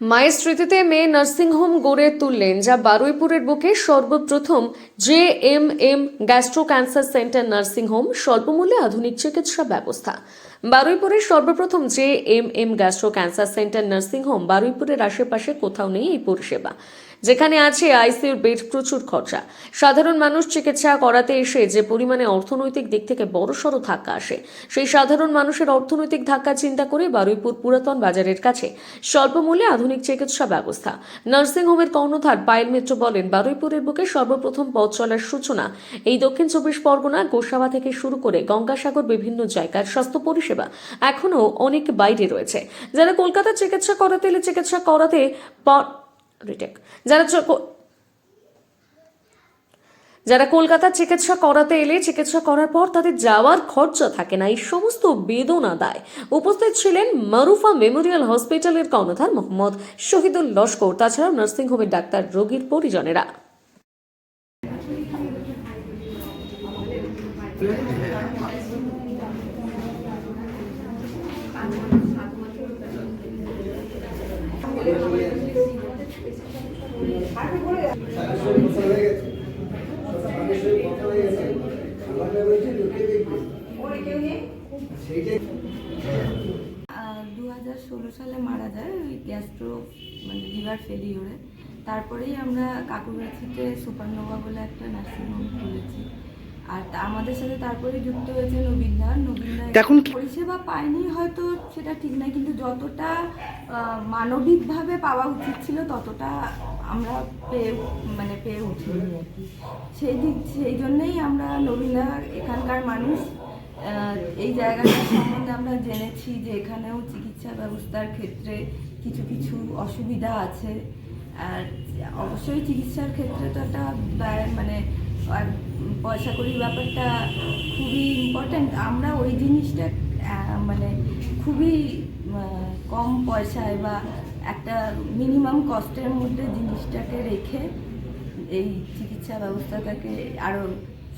মায়ের স্মৃতিতে মেয়ে নার্সিংহোম গড়ে তুললেন, যা বারুইপুরের বুকে সর্বপ্রথম J M M gastro cancer centre nursing home, স্বল্পমূল্যে আধুনিক চিকিৎসা ব্যবস্থা। বারুইপুরের সর্বপ্রথম J M M gastro cancer centre nursing home বারুইপুরের আশেপাশে কোথাও নেই এই পরিষেবা। যেখানে আছে আইসিইউর বেড, প্রচুর খরচা। সাধারণ মানুষ চিকিৎসা করাতে এসে যে পরিমাণে অর্থনৈতিক দিক থেকে বড়সড় ধাক্কা আসে, সেই সাধারণ মানুষের অর্থনৈতিক ধাক্কা চিন্তা করে বারুইপুর পুরাতন বাজারের কাছে স্বল্প মূল্যে আধুনিক চিকিৎসা ব্যবস্থা। নার্সিং হোমের কর্ণধার পায়েল মিত্র বলেন, বারুইপুরের বুকে সর্বপ্রথম পথ চলার সূচনা এই দক্ষিণ চব্বিশ পরগনা, গোসাবা থেকে শুরু করে গঙ্গাসাগর বিভিন্ন জায়গার স্বাস্থ্য পরিষেবা এখনও অনেক বাইরে রয়েছে। যারা কলকাতা চিকিৎসা করাতে এলে চিকিৎসা করাতে রিটেক। যারা যারা কলকাতার চিকিৎসা করাতে এলে চিকিৎসা করার পর তাদের যাওয়ার খরচা থাকে না। এই সমস্ত বেদনা দায়। উপস্থিত ছিলেন মারুফা মেমোরিয়াল হসপিটালের কর্ণধার মোহাম্মদ শহীদুল লস্কর, তাছাড়াও নার্সিংহোমের ডাক্তার রোগীর পরিজনেরা। দু হাজার ষোলো সালে মারা যায় ওই গ্যাস্ট্রো মানে লিভার ফেলিওরে তারপরেই আমরা কাকুরগাছিতে সুপারনোভা বলে একটা নার্সিংহোম খুলেছি। আর আমাদের সাথে তারপরে যুক্ত হয়েছে নবীনদা নবীনদা এখন পরিষেবা পায়নি হয়তো সেটা ঠিক না কিন্তু যতটা মানবিকভাবে পাওয়া উচিত ছিল ততটা আমরা পেয়ে মানে পেয়ে উঠিনি আর কি। সেই দিক সেই জন্যেই আমরা নবীনদা এখানকার মানুষ এই জায়গাটার সম্বন্ধে আমরা জেনেছি যে এখানেও চিকিৎসা ব্যবস্থার ক্ষেত্রে কিছু কিছু অসুবিধা আছে। আর অবশ্যই চিকিৎসার ক্ষেত্রে তো একটা ব্যয় মানে আর পয়সা কড়ির ব্যাপারটা খুবই ইম্পর্ট্যান্ট আমরা ওই জিনিসটা মানে খুবই কম পয়সায় বা একটা মিনিমাম কস্টের মধ্যে জিনিসটাকে রেখে এই চিকিৎসা ব্যবস্থাটাকে আরও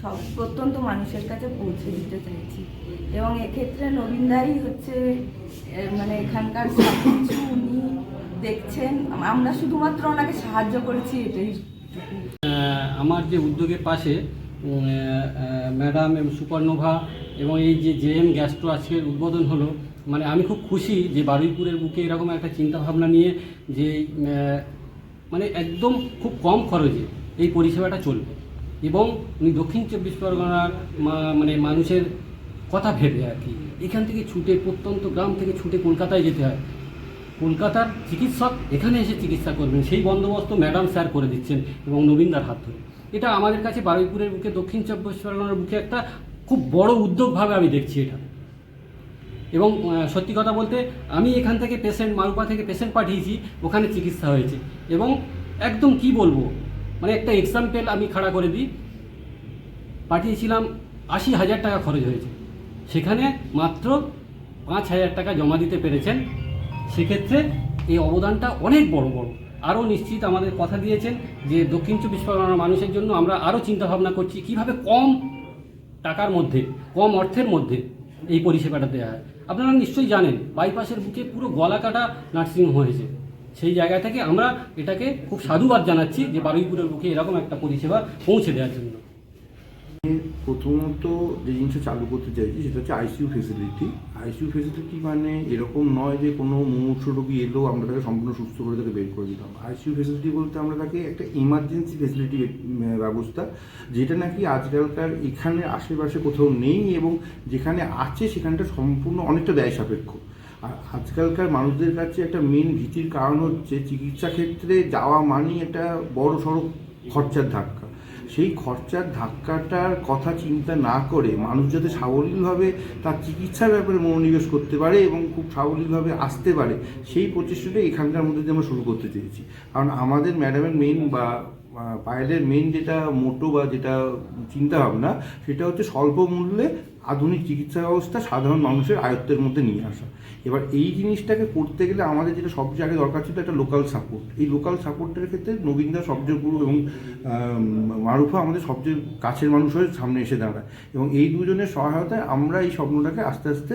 সব, প্রত্যন্ত মানুষের কাছে পৌঁছে দিতে চাইছি। এবং এক্ষেত্রে নবীনদাই হচ্ছে মানে এখানকার সব কিছু উনি দেখছেন। আমরা শুধুমাত্র ওনাকে সাহায্য করেছি এটাই। আমার যে উদ্যোগের পাশে ম্যাডাম এবং সুপারনোভা এবং এই যে জে এম গ্যাস্ট্রো আজকের উদ্বোধন হলো মানে আমি খুব খুশি যে বারুইপুরের বুকে এরকম একটা চিন্তা ভাবনা নিয়ে যে মানে একদম খুব কম খরচে এই পরিষেবাটা চলবে। এবং উনি দক্ষিণ চব্বিশ পরগনার মানে মানুষের কথা ভেবে আর কি, এখান থেকে ছুটে প্রত্যন্ত গ্রাম থেকে ছুটে কলকাতায় যেতে হয়। কলকাতার চিকিৎসক এখানে এসে চিকিৎসা করবেন, সেই বন্দোবস্ত ম্যাডাম স্যার করে দিচ্ছেন এবং নবীনদার হাত ধরে। এটা আমাদের কাছে বারুইপুরের বুকে দক্ষিণ চব্বিশ পরগনার বুকে একটা খুব বড় উদ্যোগভাবে আমি দেখছি এটা। এবং সত্যি কথা বলতে, আমি এখান থেকে পেশেন্ট মারুপা থেকে পেশেন্ট পাঠিয়েছি, ওখানে চিকিৎসা হয়েছে। এবং একদম কি বলব মানে একটা এক্সাম্পেল আমি খাড়া করে দিই। পাঠিয়েছিলাম আশি হাজার টাকা খরচ হয়েছে। সেখানে মাত্র পাঁচ হাজার টাকা জমা দিতে পেরেছেন। সেক্ষেত্রে এই অবদানটা অনেক বড় বড়। আরও নিশ্চিত আমাদের কথা দিয়েছেন যে দক্ষিণ চব্বিশ পরগনার মানুষের জন্য আমরা আরও চিন্তাভাবনা করছি, কীভাবে কম টাকার মধ্যে, কম অর্থের মধ্যে এই পরিষেবাটা দেওয়া হয়। আপনারা নিশ্চয়ই জানেন, বাইপাসের বুকে পুরো গলা কাটা নার্সিংহোম হয়েছে। সেই জায়গা থেকে আমরা এটাকে খুব সাধুবাদ জানাচ্ছি যে বারুইপুরের বুকে এরকম একটা পরিষেবা পৌঁছে দেওয়ার জন্য। প্রথমত যে জিনিসটা চালু করতে চাইছি সেটা হচ্ছে আইসিইউ ফেসিলিটি আইসিইউ ফেসিলিটি মানে এরকম নয় যে কোনো মুমূর্ষ রোগী এলেও আমরা তাকে সম্পূর্ণ সুস্থ করে তাকে বের করে দিলাম আইসিইউ ফেসিলিটি বলতে আমরা তাকে একটা ইমার্জেন্সি ফেসিলিটি ব্যবস্থা, যেটা নাকি আজকালকার এখানে আশেপাশে কোথাও নেই এবং যেখানে আছে সেখানটা সম্পূর্ণ অনেকটা ব্যয় সাপেক্ষ আর আজকালকার মানুষদের কাছে একটা মেন ভীতির কারণ হচ্ছে চিকিৎসা ক্ষেত্রে যাওয়া মানেই একটা বড় সড়ো খরচার ধাক্কা। সেই খরচার ধাক্কাটার কথা চিন্তা না করে মানুষ যাতে সাবলীলভাবে তার চিকিৎসার ব্যাপারে মনোনিবেশ করতে পারে এবং খুব সাবলীলভাবে আসতে পারে, সেই প্রচেষ্টাটা এখানকার মধ্যে দিয়ে আমরা শুরু করতে চেয়েছি। কারণ আমাদের ম্যাডামের মেন বা পায়েলের মেন যেটা মোটো বা যেটা চিন্তা ভাবনা সেটা হচ্ছে স্বল্প মূল্যে আধুনিক চিকিৎসা ব্যবস্থা সাধারণ মানুষের আয়ত্তের মধ্যে নিয়ে আসা। এবার এই জিনিসটাকে করতে গেলে আমাদের যেটা সবচেয়ে আগে দরকার ছিল একটা লোকাল সাপোর্ট এই লোকাল সাপোর্টের ক্ষেত্রে নবীনদা সবচেয়ে পুরো এবং মারুফা আমাদের সবচেয়ে কাছের মানুষ হয়ে সামনে এসে দাঁড়ায়। এবং এই দুজনের সহায়তায় আমরা এই স্বপ্নটাকে আস্তে আস্তে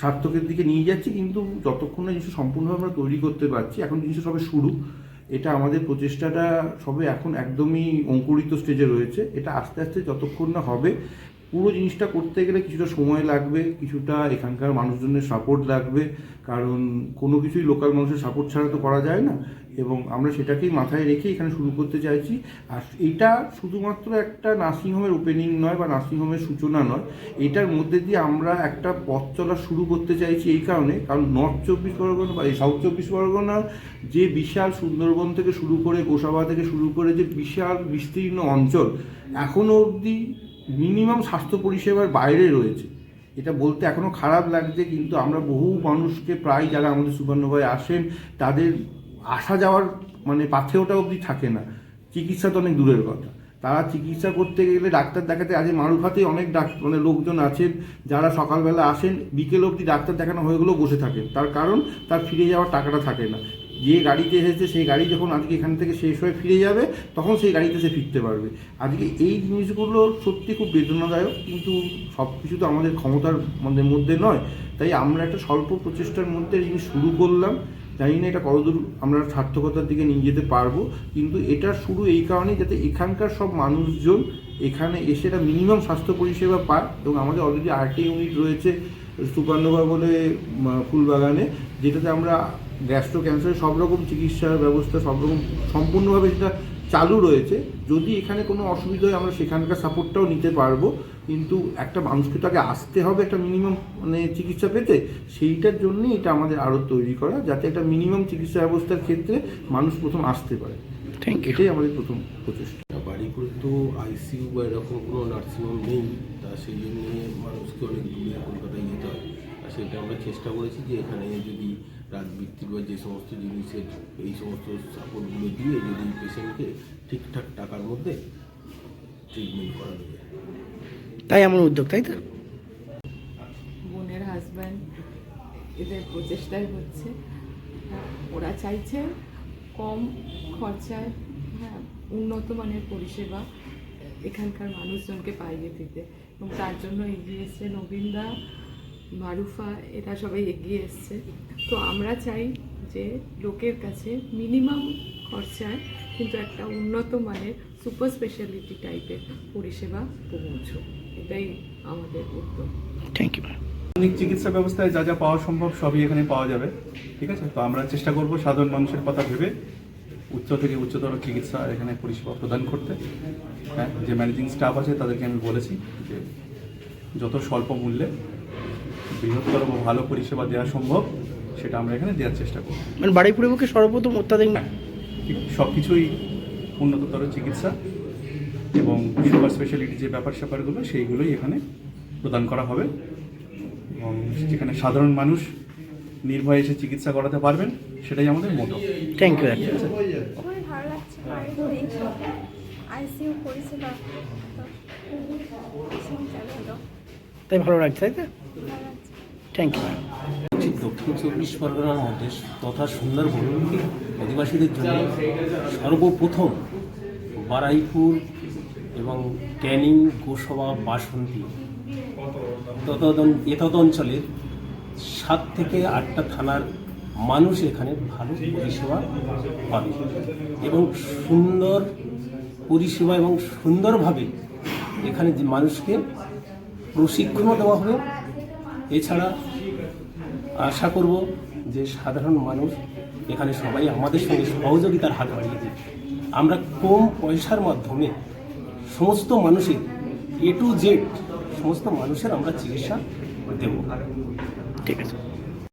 সার্থকের দিকে নিয়ে যাচ্ছি, কিন্তু যতক্ষণ না জিনিসটা সম্পূর্ণভাবে আমরা তৈরি করতে পারছি, এখন জিনিসটা সবে শুরু। এটা আমাদের প্রচেষ্টাটা সবে এখন একদমই অঙ্কুরিত স্টেজে রয়েছে। এটা আস্তে আস্তে যতক্ষণ না হবে, পুরো জিনিসটা করতে গেলে কিছুটা সময় লাগবে, কিছুটা এখানকার মানুষজনের সাপোর্ট লাগবে। কারণ কোনো কিছুই লোকাল মানুষের সাপোর্ট ছাড়া তো করা যায় না। এবং আমরা সেটাকেই মাথায় রেখে এখানে শুরু করতে চাইছি। আর এটা শুধুমাত্র একটা নার্সিংহোমের ওপেনিং নয় বা নার্সিংহোমের সূচনা নয়, এটার মধ্যে দিয়ে আমরা একটা পথ চলা শুরু করতে চাইছি এই কারণে। কারণ নর্থ চব্বিশ পরগনা বা এই সাউথ চব্বিশ পরগনার যে বিশাল সুন্দরবন থেকে শুরু করে গোসাবা থেকে শুরু করে যে বিশাল বিস্তীর্ণ অঞ্চল এখনও অবধি মিনিমাম স্বাস্থ্য পরিষেবার বাইরে রয়েছে। এটা বলতে এখনও খারাপ লাগছে, কিন্তু আমরা বহু মানুষকে, প্রায় যারা আমাদের সুবর্ণভাই আসেন, তাদের আসা যাওয়ার মানে পাথেওটা অবধি থাকে না। চিকিৎসা তো অনেক দূরের কথা। তারা চিকিৎসা করতে গেলে ডাক্তার দেখাতে, আজ মারুফাতে অনেক ডাক্তার মানে লোকজন আছেন, যারা সকালবেলা আসেন, বিকেল অবধি ডাক্তার দেখানো হয়ে গেলেও বসে থাকেন। তার কারণ, তার ফিরে যাওয়ার টাকাটা থাকে না। যে গাড়িতে এসেছে, সেই গাড়ি যখন আজকে এখান থেকে শেষ হয়ে ফিরে যাবে, তখন সেই গাড়িতে সে ফিরতে পারবে। আজকে এই জিনিসগুলো সত্যি খুব বেদনাদায়ক, কিন্তু সব কিছু তো আমাদের ক্ষমতার মধ্যে মধ্যে নয়। তাই আমরা একটা স্বল্প প্রচেষ্টার মধ্যে জিনিস শুরু করলাম। জানি না এটা কতদূর আমরা সার্থকতার দিকে নিয়ে যেতে পারব, কিন্তু এটা শুরু এই কারণে যাতে এখানকার সব মানুষজন এখানে এসে এটা মিনিমাম স্বাস্থ্য পরিষেবা পায় এবং আমাদের অলরেডি আরটি ইউনিট রয়েছে সুপারনোভা বলে ফুলবাগানে, যেটাতে আমরা গ্যাস্ট্রো ক্যান্সারের সব রকম চিকিৎসার ব্যবস্থা, সব রকম সম্পূর্ণভাবে সেটা চালু রয়েছে। যদি এখানে কোনো অসুবিধা হয় আমরা সেখানকার সাপোর্টটাও নিতে পারব। কিন্তু একটা মানুষকে তো আগে আসতে হবে একটা মিনিমাম মানে চিকিৎসা পেতে। সেইটার জন্যই এটা আমাদের আরও তৈরি করা যাতে একটা মিনিমাম চিকিৎসা ব্যবস্থার ক্ষেত্রে মানুষ প্রথম আসতে পারে। থ্যাংক ইউ এটাই আমাদের প্রথম প্রচেষ্টা। বাড়িপুরে তো আইসিইউ বা এরকম কোনো নার্সিংহোম নেই তা সেই জন্য মানুষকে অনেক দূরে কলকাতায় যেতে হয়। সেটা আমরা চেষ্টা করেছি যে এখানে যদি রাজবৃত্তির বা যে সমস্ত জিনিসের এই সমস্ত সাপোর্টগুলো দিয়ে যদি পেশেন্টকে ঠিকঠাক টাকার মধ্যে ট্রিটমেন্ট করানো যায়। তাই এমন উদ্যোগ তাই তো? বোনের হাজব্যান্ড এদের প্রচেষ্টাই হচ্ছে। ওরা চাইছে কম খরচায় হ্যাঁ উন্নত মানের পরিষেবা এখানকার মানুষজনকে পাইয়ে দিতে। এবং তার জন্য এগিয়ে এসছে নবীনদা মারুফা এরা সবাই এগিয়ে এসছে। তো আমরা চাই যে লোকের কাছে মিনিমাম খরচায় কিন্তু একটা উন্নত মানের সুপার স্পেশালিটি টাইপের পরিষেবা পৌঁছো এটাই আমাদের উদ্যোগ। থ্যাংক ইউ আধুনিক চিকিৎসা ব্যবস্থায় যা যা পাওয়া সম্ভব সবই এখানে পাওয়া যাবে ঠিক আছে? তো আমরা চেষ্টা করব সাধারণ মানুষের কথা ভেবে উচ্চ থেকে উচ্চতর চিকিৎসা এখানে পরিষেবা প্রদান করতে। হ্যাঁ যে ম্যানেজিং স্টাফ আছে তাদেরকে আমি বলেছি যে যত স্বল্প মূল্যে বৃহত্তর ও ভালো পরিষেবা দেওয়া সম্ভব সেটা আমরা এখানে দেওয়ার চেষ্টা করব। মানে বাড়িপুরের বুকে সর্বপ্রথম অত্যাধুনিক হ্যাঁ সব কিছুই উন্নততর চিকিৎসা এবং সুপার স্পেশালিটি যে ব্যাপার স্যাপারগুলো সেইগুলোই এখানে প্রদান করা হবে। এবং যেখানে সাধারণ মানুষ নির্ভয়ে এসে চিকিৎসা করাতে পারবেন সেটাই আমাদের মোটো থ্যাংক ইউ খুবই ভালো লাগছে বাড়িতেই আইসিইউ পরিষেবা তাই ভালো লাগছে, তাই তো? থ্যাংক ইউ দক্ষিণ চব্বিশ পরগনার মধ্যে তথা সুন্দরবন আদিবাসীদের জন্য সর্বপ্রথম বারাইপুর এবং ক্যানিং, গোসবা, বাসন্তী এতদ অঞ্চলের সাত থেকে আটটা থানার মানুষ এখানে ভালো পরিষেবা পাবে এবং সুন্দর পরিষেবা এবং সুন্দরভাবে এখানে যে মানুষকে প্রশিক্ষণও দেওয়া হবে। এছাড়া আশা করব যে সাধারণ মানুষ এখানে সবাই আমাদের সঙ্গে সহযোগিতার হাত বাড়িয়ে আমরা কম পয়সার মাধ্যমে সমস্ত মানুষের এ টু জেড সমস্ত মানুষের আমরা চিকিৎসা দেব। ঠিক আছে।